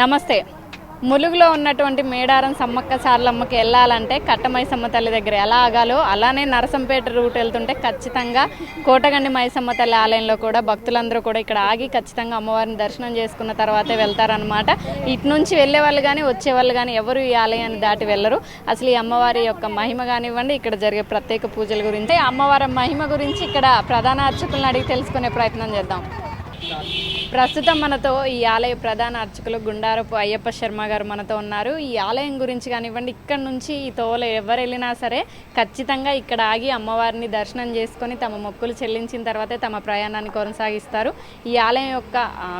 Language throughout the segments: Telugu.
నమస్తే. ములుగులో ఉన్నటువంటి మేడారం సమ్మక్క సార్లమ్మకి వెళ్ళాలంటే కట్టమైసమ్మ తల్లి దగ్గర ఎలా ఆగాలో అలానే నరసంపేట రూట్ వెళ్తుంటే ఖచ్చితంగా కోటగండి మైసమ్మ తల్లి ఆలయంలో కూడా భక్తులందరూ కూడా ఇక్కడ ఆగి ఖచ్చితంగా అమ్మవారిని దర్శనం చేసుకున్న తర్వాతే వెళ్తారనమాట ఇటు నుంచి వెళ్ళే వాళ్ళు కానీ వచ్చే వాళ్ళు కానీ ఎవరు ఈ ఆలయాన్ని దాటి వెళ్ళరు. అసలు ఈ అమ్మవారి యొక్క మహిమ కానివ్వండి ఇక్కడ జరిగే ప్రత్యేక పూజల గురించి. అమ్మవారి మహిమ గురించి ఇక్కడ ప్రధాన అర్చకులను అడిగి తెలుసుకునే ప్రయత్నం చేద్దాం. ప్రస్తుతం మనతో ఈ ఆలయ ప్రధాన అర్చకులు గుండారపు అయ్యప్ప శర్మ గారు మనతో ఉన్నారు. ఈ ఆలయం గురించి కానివ్వండి ఇక్కడ నుంచి ఈ తోల ఎవరు వెళ్ళినా సరే ఖచ్చితంగా ఇక్కడ ఆగి అమ్మవారిని దర్శనం చేసుకొని తమ మొక్కులు చెల్లించిన తర్వాతే తమ ప్రయాణాన్ని కొనసాగిస్తారు. ఈ ఆలయం యొక్క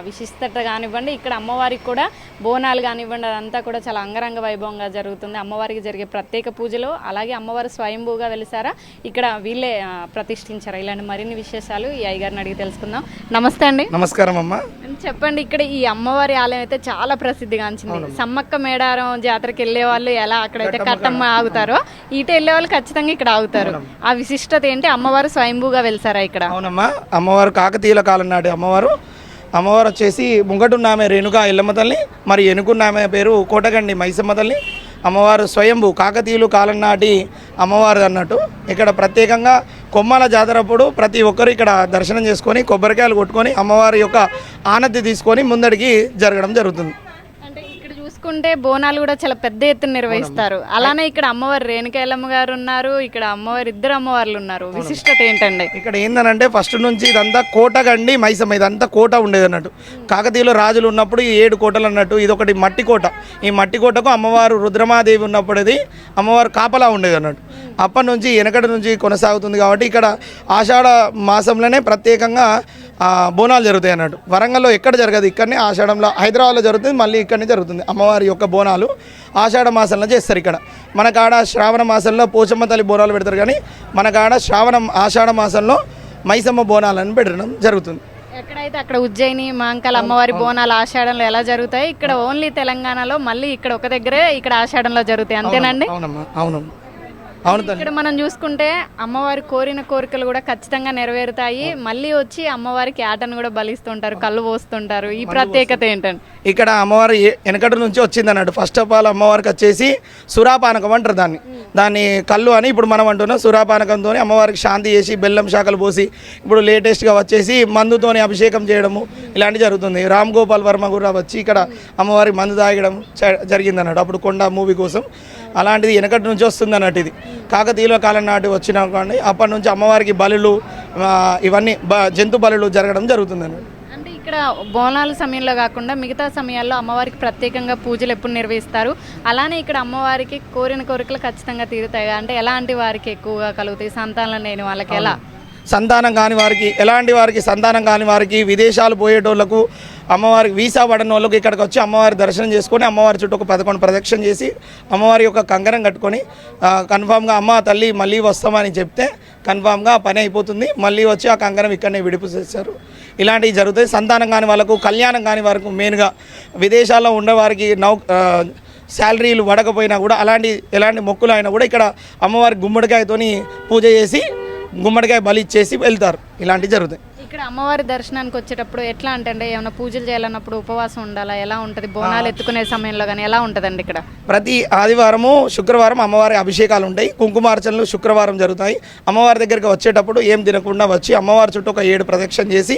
విశిష్టత కానివ్వండి ఇక్కడ అమ్మవారికి కూడా బోనాలు కానివ్వండి అదంతా కూడా చాలా అంగరంగ వైభవంగా జరుగుతుంది. అమ్మవారికి జరిగే ప్రత్యేక పూజలు అలాగే అమ్మవారు స్వయంభూగా వెలిసారా ఇక్కడ వీళ్ళే ప్రతిష్ఠించారు? ఇలాంటి మరిన్ని విశేషాలు ఈ అయ్యగారిని అడిగి తెలుసుకుందాం. నమస్తే అండి. నమస్కారం అమ్మ. చెప్పండి ఇక్కడ ఈ అమ్మవారి ఆలయం అయితే చాలా ప్రసిద్ధిగాంచింది. సమ్మక్క మేడారం జాతరకి వెళ్ళే వాళ్ళు ఎలా అక్కడైతే కట్టమ్మ ఆగుతారో ఇటు వెళ్ళే వాళ్ళు ఖచ్చితంగా ఇక్కడ ఆగుతారు. ఆ విశిష్టత ఏంటి? అమ్మవారు స్వయంభూగా వెళ్తారా ఇక్కడ? అవునమ్మా. అమ్మవారు కాకతీయుల కాలం నాటి అమ్మవారు. అమ్మవారు వచ్చేసి ముంగటున్నామె రేణుగా ఎల్లమ్మ తల్లి మరి ఎనుకున్నామె పేరు కోటగండి మైసమ్మ తల్లి. అమ్మవారు స్వయంభు కాకతీయులు కాలం నాటి అమ్మవారు అన్నట్టు. ఇక్కడ ప్రత్యేకంగా కొమ్మల జాతరప్పుడు ప్రతి ఒక్కరు ఇక్కడ దర్శనం చేసుకొని కొబ్బరికాయలు కొట్టుకొని అమ్మవారి యొక్క ఆనతి తీసుకొని ముందడికి జరగడం జరుగుతుంది. చూసుకుంటే బోనాలు కూడా చాలా పెద్ద ఎత్తున నిర్వహిస్తారు. అలానే ఇక్కడ అమ్మవారు రేణుకాయలమ్మ గారు ఉన్నారు ఇక్కడ అమ్మవారు ఇద్దరు అమ్మవార్లు ఉన్నారు. విశిష్టత ఏంటండి? ఇక్కడ ఏందనంటే ఫస్ట్ నుంచి ఇదంతా కోట గండి మైసమ్మ ఇదంతా కోట ఉండేది అన్నట్టు. కాకతీయులు రాజులు ఉన్నప్పుడు ఈ ఏడు కోటలు అన్నట్టు ఇది ఒకటి మట్టి కోట. ఈ మట్టి కోటకు అమ్మవారు రుద్రమాదేవి ఉన్నప్పుడు ఇది అమ్మవారు కాపలా ఉండేది అన్నట్టు. అప్పటి నుంచి వెనకటి నుంచి కొనసాగుతుంది కాబట్టి ఇక్కడ ఆషాఢ మాసంలోనే ప్రత్యేకంగా బోనాలు జరుగుతాయి అన్నట్టు. వరంగల్లో ఎక్కడ జరగదు ఇక్కడనే ఆషాఢంలో హైదరాబాద్లో జరుగుతుంది మళ్ళీ ఇక్కడనే జరుగుతుంది. అమ్మవారి యొక్క బోనాలు ఆషాఢ మాసంలో చేస్తారు ఇక్కడ. మన కాడ శ్రావణ మాసంలో పోచమ్మ తల్లి బోనాలు పెడతారు కానీ మన కాడ శ్రావణ ఆషాఢ మాసంలో మైసమ్మ బోనాలను పెట్టడం జరుగుతుంది. ఎక్కడైతే అక్కడ ఉజ్జయిని మాంకాల అమ్మవారి బోనాలు ఆషాఢంలో ఎలా జరుగుతాయి? ఇక్కడ ఓన్లీ తెలంగాణలో మళ్ళీ ఇక్కడ ఒక దగ్గరే ఇక్కడ ఆషాఢంలో జరుగుతాయి అంతేనండి? అవునమ్మా అవును అవును ఇక్కడ మనం చూసుకుంటే అమ్మవారి కోరిన కోరికలు కూడా ఖచ్చితంగా నెరవేరుతాయి. మళ్ళీ వచ్చి అమ్మవారికి ఆటను కూడా బలిస్తుంటారు కళ్ళు పోస్తుంటారు. ఈ ప్రత్యేకత ఏంటండి? ఇక్కడ అమ్మవారు వెనకటి నుంచి వచ్చింది అన్నట్టు. ఫస్ట్ ఆఫ్ ఆల్ అమ్మవారికి వచ్చేసి సురాపానకం అంటారు దాన్ని. దాన్ని కళ్ళు అని ఇప్పుడు మనం అంటున్నాం. సురాపానకంతో అమ్మవారికి శాంతి చేసి బెల్లం శాఖలు పోసి ఇప్పుడు లేటెస్ట్గా వచ్చేసి మందుతోని అభిషేకం చేయడము ఇలాంటివి జరుగుతుంది. రామ్ గోపాల్ వర్మ కూడా వచ్చి ఇక్కడ అమ్మవారికి మందు తాగడం జరిగింది అన్నట్టు. అప్పుడు కొండ మూవీ కోసం అలాంటిది వెనకటి నుంచి వస్తుంది అన్నట్టు ఇది. కాకతీయుల కాలం నాటి వచ్చిన కానీ అప్పటి నుంచి అమ్మవారికి బలులు ఇవన్నీ బ జంతు బలులు జరగడం జరుగుతుంది అన్నట్టు. అంటే ఇక్కడ బోనాల సమయంలో కాకుండా మిగతా సమయాల్లో అమ్మవారికి ప్రత్యేకంగా పూజలు ఎప్పుడు నిర్వహిస్తారు? అలానే ఇక్కడ అమ్మవారికి కోరిన కోరికలు ఖచ్చితంగా తీరుతాయి అంటే ఎలాంటి వారికి ఎక్కువగా కలుగుతాయి? సంతానం లేని వాళ్ళకి ఎలా? సంతానం కాని వారికి ఎలాంటి వారికి సంతానం కాని వారికి విదేశాలు పోయేటోళ్ళకు అమ్మవారికి వీసా పడని వాళ్ళకి ఇక్కడికి వచ్చి అమ్మవారి దర్శనం చేసుకొని అమ్మవారి చుట్టూ ఒక పదకొండు ప్రదక్షిణ చేసి అమ్మవారి యొక్క కంకణం కట్టుకొని కన్ఫామ్గా అమ్మ తల్లి మళ్ళీ వస్తామని చెప్తే కన్ఫామ్గా పని అయిపోతుంది. మళ్ళీ వచ్చి ఆ కంకణం ఇక్కడనే విడుపు చేస్తారు. ఇలాంటివి జరుగుతాయి. సంతానం కాని వాళ్ళకు కళ్యాణం కాని వరకు మెయిన్గా విదేశాల్లో ఉండేవారికి నౌ శాలరీలు పడకపోయినా కూడా అలాంటి ఎలాంటి మొక్కులు అయినా కూడా ఇక్కడ అమ్మవారి గుమ్మడికాయతోని పూజ చేసి గుమ్మడికాయ బలి ఇచ్చేసి వెళ్తారు. ఇలాంటివి జరుగుతాయి. ఇక్కడ అమ్మవారి దర్శనానికి వచ్చేటప్పుడు ఎట్లా అంటే అండి ఏమైనా పూజలు చేయాలన్నప్పుడు ఉపవాసం ఉండాలా? ఎలా ఉంటుంది? బోనాలు ఎత్తుకునే సమయంలో కానీ ఎలా ఉంటుందండి ఇక్కడ? ప్రతి ఆదివారము శుక్రవారం అమ్మవారి అభిషేకాలు ఉంటాయి. కుంకుమార్చనలు శుక్రవారం జరుగుతాయి. అమ్మవారి దగ్గరికి వచ్చేటప్పుడు ఏం తినకుండా వచ్చి అమ్మవారి చుట్టూ ఒక ఏడు ప్రదక్షిణ చేసి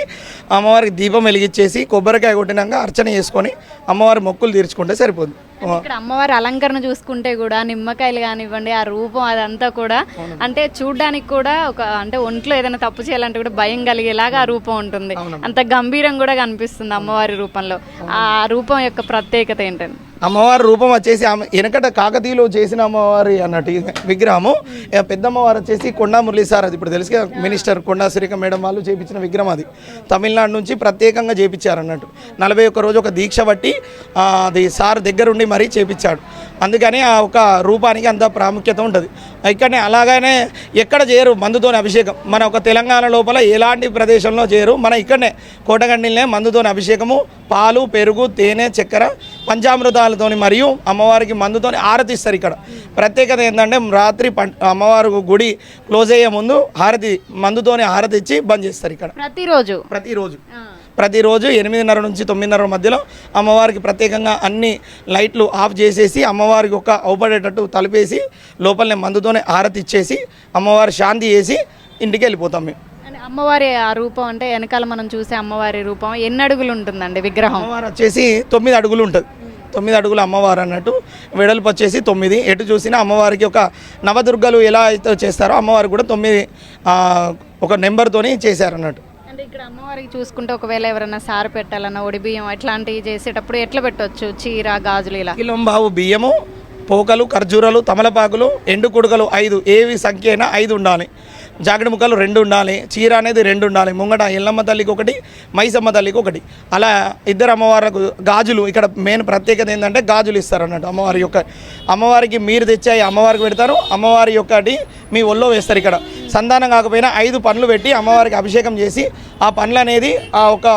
అమ్మవారికి దీపం వెలిగించేసి కొబ్బరికాయ కొట్టినాక అర్చన చేసుకొని అమ్మవారి మొక్కులు తీర్చుకుంటే సరిపోతుంది ఇక్కడ అమ్మవారి అలంకరణ చూసుకుంటే కూడా నిమ్మకాయలు కానివ్వండి ఆ రూపం అదంతా కూడా అంటే చూడ్డానికి కూడా ఒక అంటే ఒంట్లో ఏదైనా తప్పు చేయాలంటే కూడా భయం కలిగేలాగా ఆ రూపం ఉంటుంది. అంత గంభీరం కూడా కనిపిస్తుంది అమ్మవారి రూపంలో. ఆ రూపం యొక్క ప్రత్యేకత ఏంటండి అమ్మవారి రూపం వచ్చేసి ఆమె వెనకట కాకతీయులు చేసిన అమ్మవారి అన్నట్టు విగ్రహము. పెద్దమ్మవారు వచ్చేసి కొండా మురళీ సార్ అది ఇప్పుడు తెలుసు కదా మినిస్టర్ కొండా సురేఖ మేడం వాళ్ళు చేపించిన విగ్రహం అది. తమిళనాడు నుంచి ప్రత్యేకంగా చేపించారు అన్నట్టు. నలభై ఒక్క రోజు ఒక దీక్ష బట్టి అది సార్ దగ్గరుండి మరీ చేపించాడు. అందుకని ఆ ఒక రూపానికి అంత ప్రాముఖ్యత ఉంటుంది. ఇక్కడనే అలాగనే ఎక్కడ చేయరు మందుతోని అభిషేకం. మన ఒక తెలంగాణ లోపల ఎలాంటి ప్రదేశంలో చేయరు మన ఇక్కడనే కోటగండిలనే మందుతోని అభిషేకము. పాలు పెరుగు తేనె చక్కెర పంచామృత పంచామృతాలతోని మరియు అమ్మవారికి మందుతోని ఆరతిస్తారు ఇక్కడ. ప్రత్యేకత ఏంటంటే రాత్రి అమ్మవారు గుడి క్లోజ్ అయ్యే ముందు హారతి మందుతోని హారతి ఇచ్చి బంద్ చేస్తారు ఇక్కడ. ప్రతిరోజు? ప్రతిరోజు. ప్రతిరోజు ఎనిమిదిన్నర నుంచి తొమ్మిదిన్నర మధ్యలో అమ్మవారికి ప్రత్యేకంగా అన్ని లైట్లు ఆఫ్ చేసేసి అమ్మవారికి ఒక అవపడేటట్టు తలిపేసి లోపలనే మందుతోనే ఆరతి ఇచ్చేసి అమ్మవారి శాంతి చేసి ఇంటికి వెళ్ళిపోతాం మేము. అమ్మవారి ఆ రూపం అంటే వెనకాల మనం చూసే అమ్మవారి రూపం ఎన్ని అడుగులు ఉంటుందండి విగ్రహం? అమ్మవారు వచ్చేసి తొమ్మిది అడుగులు ఉంటుంది. తొమ్మిది అడుగుల అమ్మవారు అన్నట్టు వెడల్పు వచ్చేసి తొమ్మిది. ఎటు చూసినా అమ్మవారికి ఒక నవదుర్గలు ఎలా అయితే చేస్తారో అమ్మవారు కూడా తొమ్మిది ఒక నెంబర్తోని చేశారు అన్నట్టు. అంటే ఇక్కడ అమ్మవారికి చూసుకుంటే ఒకవేళ ఎవరైనా సారు పెట్టాలన్నా ఒడి బియ్యం ఇట్లాంటివి చేసేటప్పుడు ఎట్లా పెట్టొచ్చు? చీర గాజులు ఇలా? కిలోంబావు బియ్యము పోకలు ఖర్జూరాలు తమలపాకులు ఎండు కుడుకలు ఐదు. ఏవి సంఖ్య అయినా ఐదు ఉండాలి. జాకెట్ ముక్కలు రెండు ఉండాలి చీర అనేది రెండు ఉండాలి ముంగట ఎల్లమ్మ తల్లికి ఒకటి మైసమ్మ తల్లికి ఒకటి. అలా ఇద్దరు అమ్మవారికి గాజులు ఇక్కడ మెయిన్ ప్రత్యేకత ఏంటంటే గాజులు ఇస్తారు అన్నట్టు అమ్మవారి యొక్క అమ్మవారికి మీరు తెచ్చాయి అమ్మవారికి పెడతారు అమ్మవారి యొక్కటి మీ ఒళ్ళో వేస్తారు ఇక్కడ. సంతానం కాకపోయినా ఐదు పండ్లు పెట్టి అమ్మవారికి అభిషేకం చేసి ఆ పండ్లు అనేది ఆ ఒక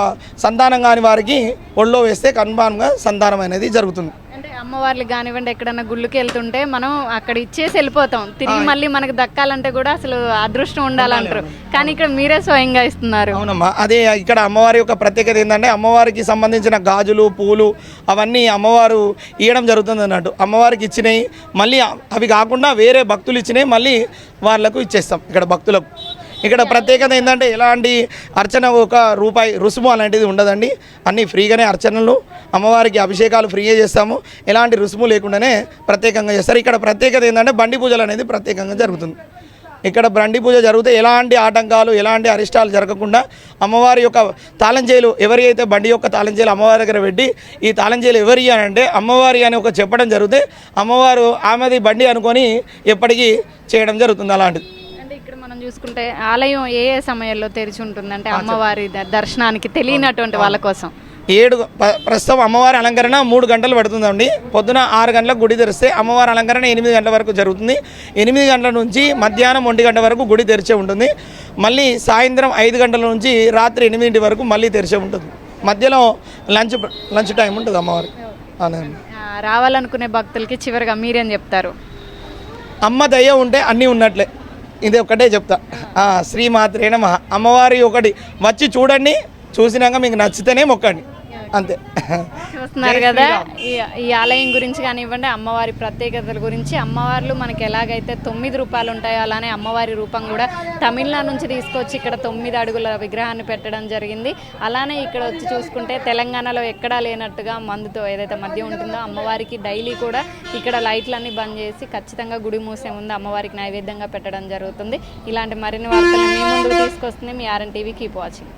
సంతానం కాని వారికి ఒళ్ళో వేస్తే కన్ఫామ్గా సంతానం అనేది జరుగుతుంది. అమ్మవార్లు కానివ్వండి ఎక్కడన్నా గుళ్ళకి వెళ్తుంటే మనం అక్కడ ఇచ్చేసి వెళ్ళిపోతాం. తిరిగి మళ్ళీ మనకు దక్కాలంటే కూడా అసలు అదృష్టం ఉండాలంటారు. కానీ ఇక్కడ మీరే స్వయంగా ఇస్తున్నారు. అవునమ్మా అదే ఇక్కడ అమ్మవారి యొక్క ప్రత్యేకత ఏంటంటే అమ్మవారికి సంబంధించిన గాజులు పూలు అవన్నీ అమ్మవారు ఇవ్వడం జరుగుతుంది అన్నట్టు. అమ్మవారికి ఇచ్చినాయి మళ్ళీ అవి కాకుండా వేరే భక్తులు ఇచ్చినాయి మళ్ళీ వాళ్ళకు ఇచ్చేస్తాం ఇక్కడ భక్తులకు. ఇక్కడ ప్రత్యేకత ఏంటంటే ఎలాంటి అర్చన ఒక రూపాయి రుసుము అలాంటిది ఉండదండి. అన్నీ ఫ్రీగానే అర్చనలు అమ్మవారికి అభిషేకాలు ఫ్రీగా చేస్తాము. ఎలాంటి రుసుము లేకుండానే ప్రత్యేకంగా చేస్తారు. ఇక్కడ ప్రత్యేకత ఏంటంటే బండి పూజలు అనేది ప్రత్యేకంగా జరుగుతుంది. ఇక్కడ బండి పూజ జరిగితే ఎలాంటి ఆటంకాలు ఎలాంటి అరిష్టాలు జరగకుండా అమ్మవారి యొక్క తాళంచేలు ఎవరి అయితే బండి యొక్క తాళంచేలు అమ్మవారి దగ్గర పెట్టి ఈ తాళంచేలు ఎవరి అని అంటే అమ్మవారి అని ఒక చెప్పడం జరిగితే అమ్మవారు ఆమెది బండి అనుకొని ఎప్పటికీ చేయడం జరుగుతుంది అలాంటిది. అంటే ఇక్కడ మనం చూసుకుంటే ఆలయం ఏ ఏ సమయాల్లో తెరిచి ఉంటుంది అంటే అమ్మవారి దర్శనానికి తెలియనటువంటి వాళ్ళ కోసం. ఏడు ప్రస్తుతం అమ్మవారి అలంకరణ మూడు గంటలు పడుతుందండి. పొద్దున ఆరు గంటలకు గుడి తెరిస్తే అమ్మవారి అలంకరణ ఎనిమిది గంటల వరకు జరుగుతుంది. ఎనిమిది గంటల నుంచి మధ్యాహ్నం ఒంటి గంట వరకు గుడి తెరిచే ఉంటుంది. మళ్ళీ సాయంత్రం ఐదు గంటల నుంచి రాత్రి ఎనిమిదింటి వరకు మళ్ళీ తెరిచే ఉంటుంది. మధ్యలో లంచ్ లంచ్ టైం ఉంటుంది ఆ, రావాలనుకునే భక్తులకి చివరిగా మీరేం చెప్తారు? అమ్మ దయ ఉంటే అన్నీ ఉన్నట్లే. ఇది ఒక్కటే చెప్తా. ఆ, శ్రీమాత్రే నమ. అమ్మవారి ఒకటి. వచ్చి చూడండి. చూసినాక మీకు నచ్చితేనే మొక్కండి. అంతే. చూస్తున్నారు కదా ఈ ఆలయం గురించి కానివ్వండి అమ్మవారి ప్రత్యేకతల గురించి అమ్మవార్లు మనకి ఎలాగైతే తొమ్మిది రూపాయలు ఉంటాయో అలానే అమ్మవారి రూపం కూడా తమిళనాడు నుంచి తీసుకొచ్చి ఇక్కడ తొమ్మిది అడుగుల విగ్రహాన్ని పెట్టడం జరిగింది. అలానే ఇక్కడ వచ్చి చూసుకుంటే తెలంగాణలో ఎక్కడా లేనట్టుగా మందుతో ఏదైతే మద్యం ఉంటుందో అమ్మవారికి డైలీ కూడా ఇక్కడ లైట్లన్నీ బంద్ చేసి ఖచ్చితంగా గుడి మూసే ముందు అమ్మవారికి నైవేద్యంగా పెట్టడం జరుగుతుంది. ఇలాంటి మరిన్ని వార్తలు మీ ముందుకు తీసుకొస్తుంది మీ ఆర్ఎన్ టీవీ. Keep watching